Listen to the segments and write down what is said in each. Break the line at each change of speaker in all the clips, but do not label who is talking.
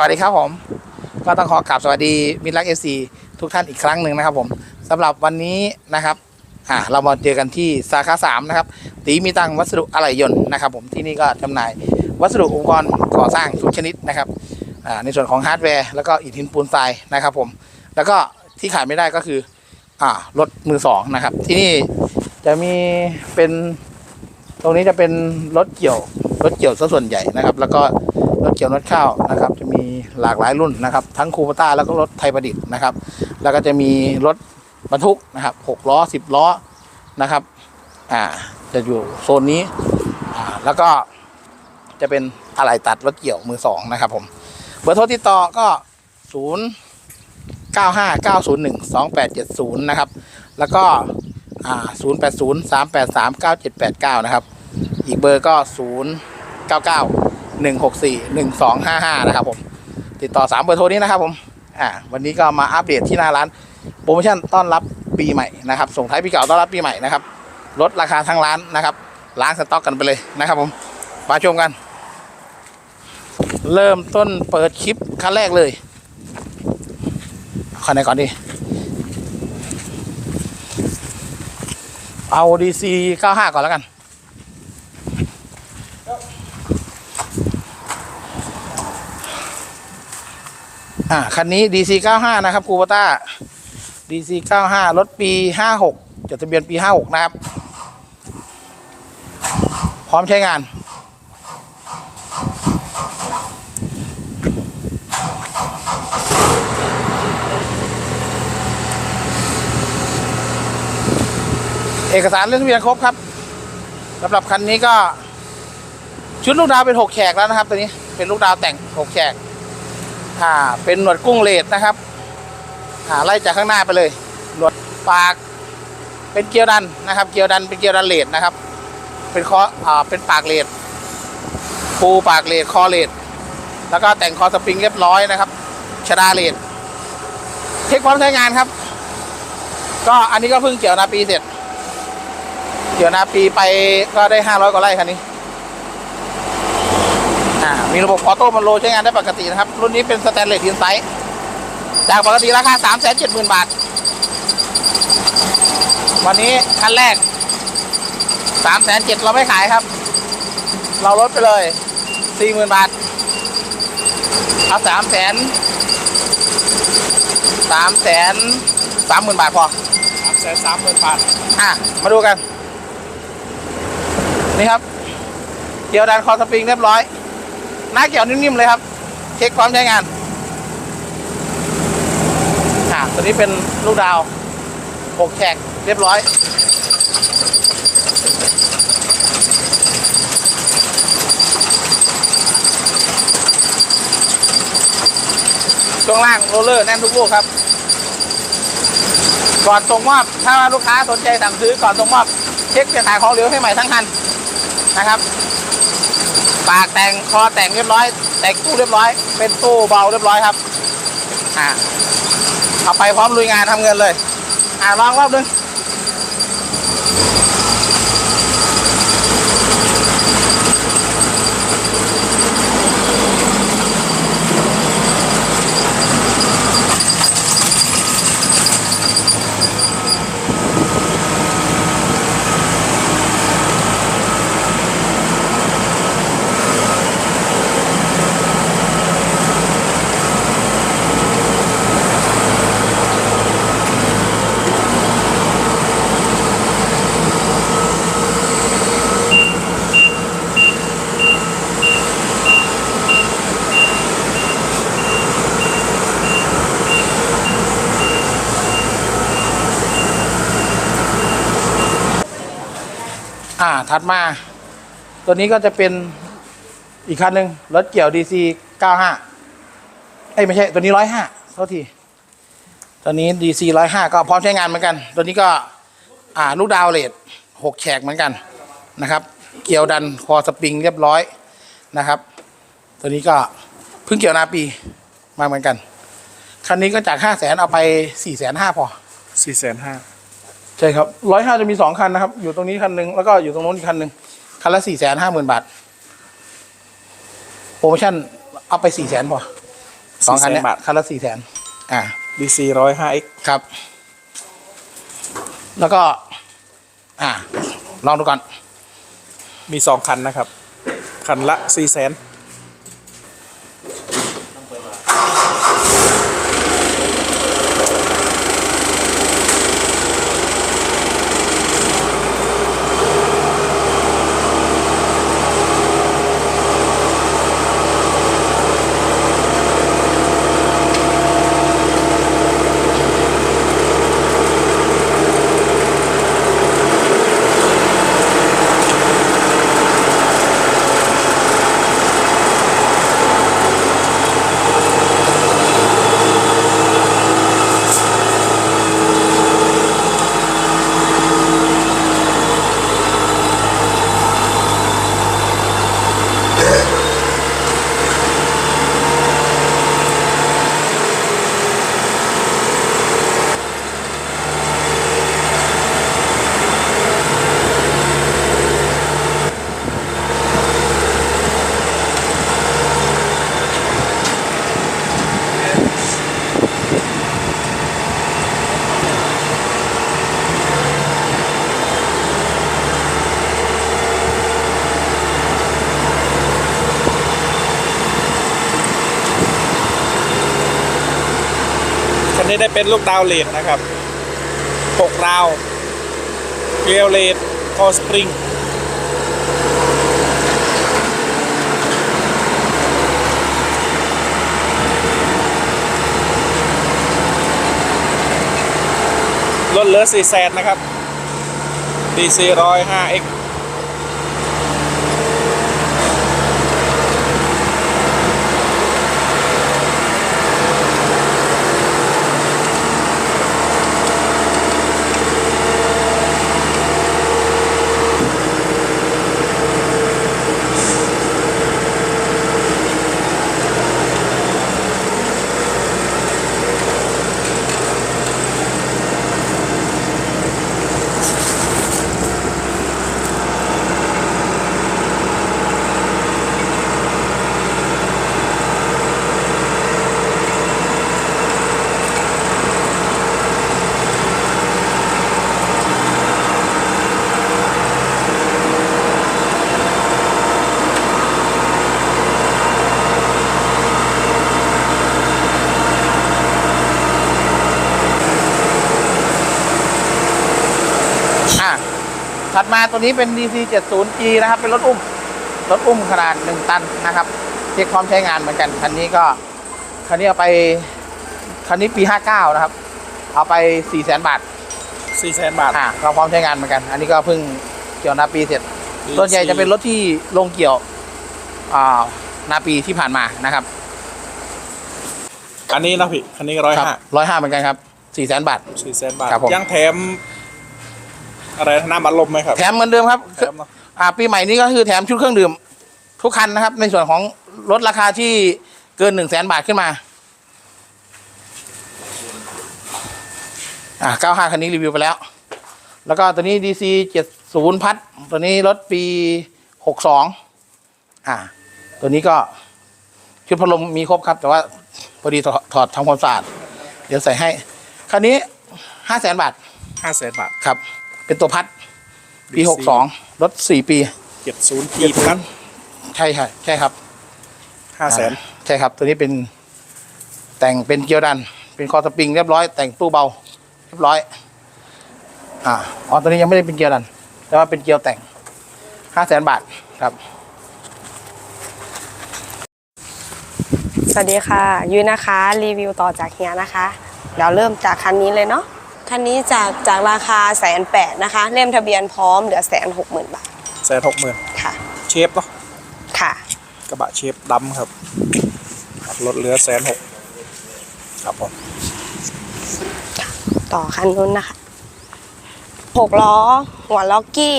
สวัสดีครับผม ก็ต้องขอกราบสวัสดีมิตรรักเอซีทุกท่านอีกครั้งหนึ่งนะครับผมสำหรับวันนี้นะครับอ่าเรามาเจอกันที่สาขาสามนะครับตีมีตังวัสดุอะไหล่ยนต์นะครับ ผมที่นี่ก็จำหน่ายวัสดุอุปกรณ์ก่อสร้างทุกชนิดนะครับอ่าในส่วนของฮาร์ดแวร์แล้วก็อิฐหินปูนทรายนะครับ ผม แล้วก็ที่ขาดไม่ได้ก็คืออ่ารถมือสองนะครับ ที่นี่จะมีเป็นตรงนี้จะเป็นรถเกี่ยวรถเกี่ยวซะส่วนใหญ่นะครับ แล้วก็รถเกี่ยวรถข้าวนะครับจะ หลากหลายรุ่นนะครับ ทั้งคูปต้าแล้วก็รถไทยประดิษฐ์นะครับ แล้วก็จะมีรถบรรทุกนะครับหกล้อสิบล้อนะครับอ่าจะอยู่โซนนี้อ่าแล้วก็จะเป็นอะไหล่ตัดรถเกี่ยวมือสองนะครับผมเบอร์โทรติดต่อก็ศูนย์เก้าห้าเก้าศูนย์หนึ่งสองแปดเจ็ดศูนย์นะครับ แล้วก็อ่าศูนย์แปดศูนย์สามแปดสามเก้าเจ็ดแปดเก้านะครับ อีกเบอร์ก็ศูนย์เก้าเก้าหนึ่งหกสี่หนึ่งสองห้าห้านะครับผม ติดต่อสามเบอร์โทรนี้นะครับผมอ่าวันนี้ก็มาอัปเดตที่หน้าร้านโปรโมชั่นต้อนรับปีใหม่นะครับส่งท้ายปีเก่าต้อนรับปีใหม่นะครับลดราคาทั้งร้านนะครับล้างสต็อกกันไปเลยนะครับผมมาชมกัน เริ่มต้นเปิดคลิปขั้นแรกเลยขอไหนก่อนดีเอา DC 95ก่อนแล้วกัน อ่าคันนี้ DC 95 นะครับคูปต้า DC 95 รถปี 56 จดทะเบียนปี 56 นะครับ พร้อมใช้งานเอกสารเรื่องทะเบียนครบครับสำหรับคันนี้ก็ ชุดลูกดาวเป็นหกแฉกแล้วนะครับ ตัวนี้เป็นลูกดาวแต่งหกแฉก อ่าเป็นหนวดกุ้งเลดนะครับอ่าไล่จากข้างหน้าไปเลย หนวดปาก เป็นเกียวดันนะครับ เกียวดันเป็นเกียวดันเลดนะครับ เป็นคออ่าเป็นปากเลดปูปากเลดคอเลดแล้วก็แต่งคอสปริงเรียบร้อยนะครับชดาเลดเทคพร้อมใช้งานครับ ก็อันนี้ก็เพิ่งเกี่ยวนาปีเสร็จ เกี่ยวนาปีไปก็ได้ห้าร้อยกว่าไร่คันนี้อ่ มีระบบออโต้มันโลใช้งานได้ปกตินะครับ รุ่นนี้เป็นสแตนเลสอินไซต์จากปกติราคาสามแสนเจ็ดหมื่นบาท วันนี้คันแรกสามแสนเจ็ดเราไม่ขายครับ เราลดไปเลยสี่หมื่นบาท เอาสามแสนสามแสนสามหมื่นบาทพอ
สามแสนสามหมื่นบาท
อะ มาดูกัน นี่ครับ เกี่ยวดันคอสปริงเรียบร้อย หน้าเกี่ยวนิ่มๆเลยครับ เช็คความใช้งานอะตัวนี้เป็นลูกดาวหกแฉกเรียบร้อยช่วงล่างโรลเลอร์แน่นทุกลูกครับ ก่อนส่งมอบถ้าลูกค้าสนใจสั่งซื้อก่อนส่งมอบ เช็คเสียหายของเหลวให้ใหม่ทั้งคันนะครับ ปากแต่งคอแต่งเรียบร้อย แต่งตู้เรียบร้อย เป็นตู้เบาเรียบร้อยครับอ่าเอาไปพร้อมลุยงานทำเงินเลย อ่าลองรอบนึง ถัดมา ตัวนี้ก็จะเป็นอีกคันหนึ่งรถเกี่ยว DC 95 เอ้ยไม่ใช่ ตัวนี้ 105เท่าทีตัวนี้ DC 105 ก็พร้อมใช้งานเหมือนกัน ตัวนี้ก็อ่าลูกดาวเลด6แฉกเหมือนกันนะครับ เกี่ยวดันคอสปริงเรียบร้อยนะครับ ตัวนี้ก็เพิ่งเกี่ยวนาปีมาเหมือนกัน คันนี้ก็จาก 5 0 0แสนเอาไป 4 5 0 0 0พอ
สี่แสนห้า
ใช่ครับร้อยห้าจะมีสองคันนะครับ อยู่ตรงนี้คันหนึ่งแล้วก็อยู่ตรงโน้นอีกคันหนึ่งคันละสี่แสนห้าหมื่นบาทโปรโมชั่นเอาไปสี่แสนพอสองคันเนี้ย
400,000บาท
คันละสี่แสนอ่า
DC ร้อยห้า X
ครับ แล้วก็ อ่า ลองดูก่อน
มีสองคันนะครับ คันละสี่แสนคั นี้ได้เป็นลูกดาวเลดนะครับ6ดาวเกลียวเลดคอสปริงลดเหลือ4แสนนะครับ DC
105X ถัดมาตัวนี้เป็น DC 70G นะครับ เป็นรถอุ้ม รถอุ้มขนาด 1 ตันนะครับเช็คพร้อมใช้งานเหมือนกัน คันนี้ก็ คันนี้เอาไป คันนี้ปี 59 นะครับ เอาไป 4 0 0 0 0 0 บาท
สี่แสนบาท
อ่าก็พร้อมใช้งานเหมือนกัน อันนี้ก็เพิ่งเกี่ยวนาปีเสร็จส่วนใหญ่จะเป็นรถที่ลงเกี่ยวอ่านาปีที่ผ่านมานะครับ
อันนี้นะพี่คันนี้ร้อย
ครับ
ห้า
ร้อยห้าเหมือนกันครับ 4 0 0 0 0 0 บาท
สี่แสนบาท
ครับผม
ยังแถม อะไรน้ำบัดลมไหมครับ
แถมเหมือนเดิมครับ
แถมเนอะ
อ่าปีใหม่นี้ก็คือแถมชุดเครื่องดื่ม ทุกคันนะครับ ในส่วนของรถราคาที่เกินหนึ่งแสนบาทขึ้นมา อ่า95คันนี้รีวิวไปแล้ว แล้วก็ตัวนี้ DC 70พัด ตัวนี้รถปี62อ่า ตัวนี้ก็ชุดพัดลมมีครบครับ แต่ว่าพอดีถอดถอดทำความสะอาด เดี๋ยวใส่ให้ คันนี้5แสนบาท
ห้าแสนบาท
ครับ เป็นตัวพัด ปี
DC
62รถ4ปี
เจ็ดศูนย์กีทั้งนั้น
ใช่ค่ะใช่ครับ
ห้าแสน
อ่ใช่ครับ ตัวนี้เป็นแต่งเป็นเกียวดัน เป็นคอสปริงเรียบร้อย แต่งตู้เบา เรียบร้อย อ่าอ๋อตัวนี้ยังไม่ได้เป็นเกียวดัน แต่ว่าเป็นเกียวแต่งห้าแสนบาทครับ
สวัสดีค่ะยุ้ยนะคะ รีวิวต่อจากเฮียนะคะเดี๋ยวเริ่มจากคันนี้เลยเนาะ คันนี้จากจากราคาแสนแปดนะคะ เล่มทะเบียนพร้อมเหลือแสนหกหมื่นบาท
แสนหกหมื่น
ค่ะ
เชฟเนาะ
ค่ะ
กระบะเชฟดำครับครับลดเหลือแสนหกครับผม
ต่อคันนู้นนะคะหกล้อ หัวล็อกกี้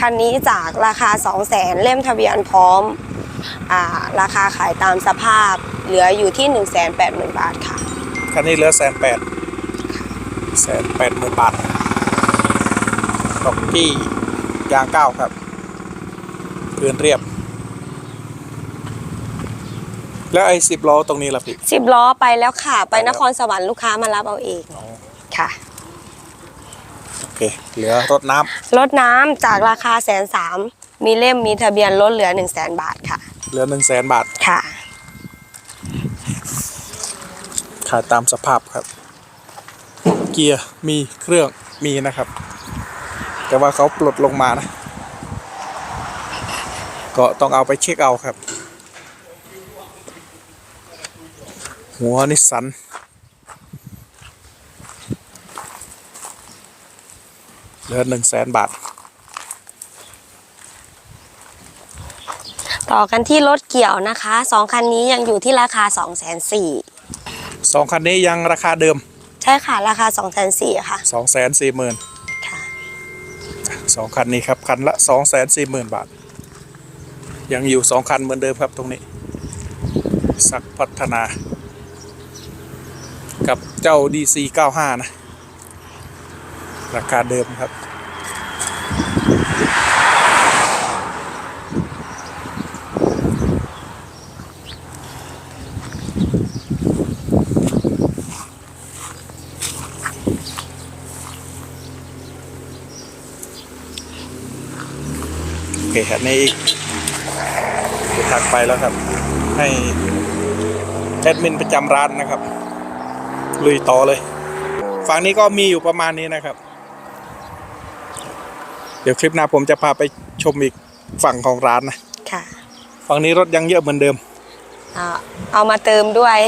คันนี้จากราคา2 0 0แสนเล่มทะเบียนพร้อมอ่าราคาขายตามสภาพเหลืออยู่ที่1 8 0 0 0 0บาทค่ะ
คันนี้เหลือแสนแปด แสนแปดหมื่นบาทดอกกี้ยางเก้าครับเรือนเรียบ แล้วไอ้สิบล้อตรงนี้ล่ะพี่
สิบล้อไปแล้วค่ะ ไป
ไปแล้ว
นครสวรรค์ลูกค้ามารับเอาเองค่ะ
โอเค เหลือรถน้ำ
รถน้ำจากราคาแสนสามมีเล่มมีทะเบียนรถเหลือ1นึ่งแสนบาทค่ะ
เหลือหนึ่งแสนบาท
ค่ะ
ขายตามสภาพครับเกียร์มีเครื่องมีนะครับ แต่ว่าเขาปลดลงมานะ ก็ต้องเอาไปเช็คเอาครับ หัวนิสสันเหลือหนึ่งแสนบาท
ต่อกันที่รถเกี่ยวนะคะสองคันนี้ยังอยู่ที่ราคา2องแสนสี่
สองคันนี้ยังราคาเดิม
ใช่ค่ะ ราคา2องแสนสี่ค่ะ
สองแสนสี่หมื่น
ค่ะ
สองคันนี้ครับ คันละสองแสนสี่หมื่นบาท ยังอยู่สองคันเหมือนเดิมครับตรงนี้ สักพัฒนา กับเจ้า DC 95 นะ ราคาเดิมครับ โอเคอันนี้อีกจะถัดไปแล้วครับ ให้แอดมินประจำร้านนะครับ ลุยต่อเลย ฝั่งนี้ก็มีอยู่ประมาณนี้นะครับ เดี๋ยวคลิปหน้าผมจะพาไปชมอีกฝั่งของร้านนะ
ค่ะ
ฝั่งนี้รถยังเยอะเหมือนเดิม
เอาเอามาเติมด้วย